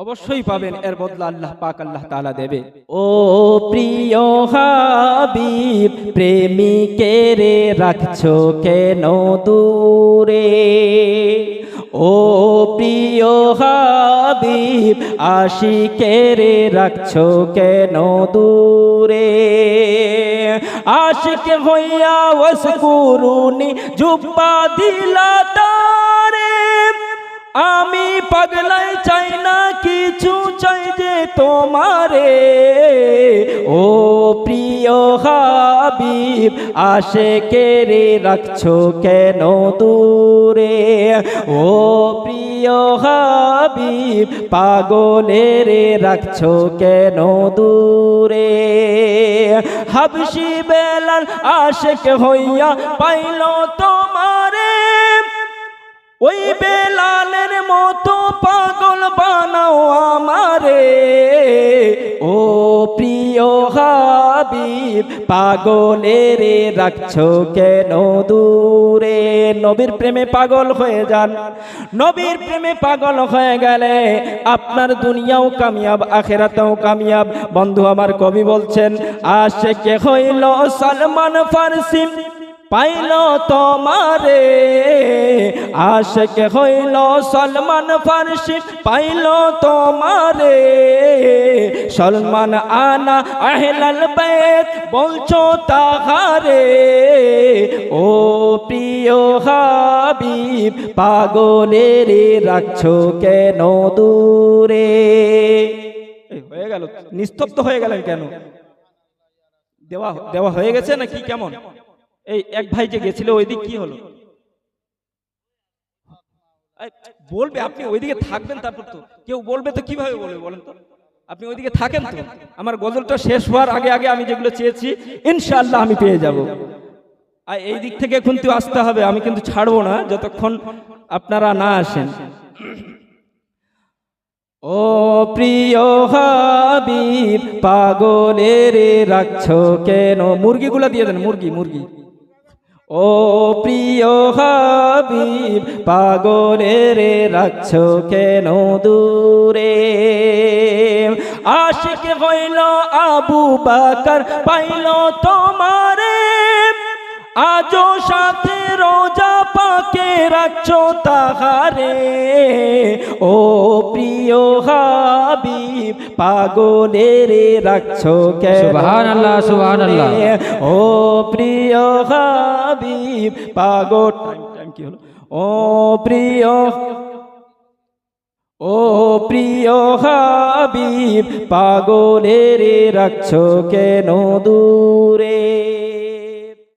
অবশ্যই পাবেন। এর বদলা আল্লাহ পাক আল্লাহ তাআলা দেবে। ও প্রিয় হাবিব, প্রেমিকের রাখছো কেন দূরে? ও প্রিয় হাবিব, আশিকের রাখছো কেন দূরে? আশিক হইয়া ওয়াসকুরুনি জুব্বা দিলা তারে। আমি যে তোমারে, ও প্রিয় হাবিব আশে রে রাখছো কেন দূরে? ও প্রিয় হাবিব, পাগলের রাখছো কেন দূরে? হাবসি বেলাল আশেক হইয়া পাইল তোমারে, ওই বেলালের মতো হাবিব, পাগলের রাখছো কেন দূরে? নবীর প্রেমে পাগল হয়ে যান। নবীর প্রেমে পাগল হয়ে গেলে আপনার দুনিয়াও কামিয়াব, আখেরাতেও কামিয়াব। বন্ধু আমার কবি বলছেন, আশেকে হইল সালমান ফারসি। পাইল তোমারে, আশেক হইল সলমান ফারসি, পাইল তোমারে। সলমান আনা আহলাল বেত বলছো তাহারে। ও প্রিয় হাবিব, পাগলের রাখছো কেন দূরে? হয়ে গেল, নিস্তব্ধ হয়ে গেলেন কেন? দেওয়া দেওয়া হয়ে গেছে নাকি কেমন? এই এক ভাই যে গেছিল ওইদিক কি হলো? বলবে আপনি ওইদিকে থাকবেন তারপর তো। কেউ বলবে তো কীভাবে বলবে বলেন তো? আপনি ওইদিকে থাকেন তো। আমার গজলটা শেষ হওয়ার আগে আগে আমি যেগুলো চেয়েছি, ইনশাআল্লাহ আমি পেয়ে যাব। আর এই দিক থেকে কিন্তু আসতে হবে, আমি কিন্তু ছাড়বো না, যতক্ষণ আপনারা না আসেন। ও প্রিয় হাবিব, পাগলের রাখছো কেন? মুরগিগুলো দিয়ে দেন, মুরগি মুরগি। ও প্রিয় হাবিব, পাগলের রাখছো কেন দূরে? আশিক হইল আবু বাকর, পাইল তোমারে। আজও সাথে রোজা পাকে রাখছো তাহারে। ও প্রিয় হাবিব পাগলের রাখছো কেন? সুবহানাল্লাহ, সুবহানাল্লাহ। ও প্রিয় হাবিব পাগল। টাইম কি হলো ও প্রিয় ও প্রিয় হাবিব পাগলের রাখছো কেন দূরে?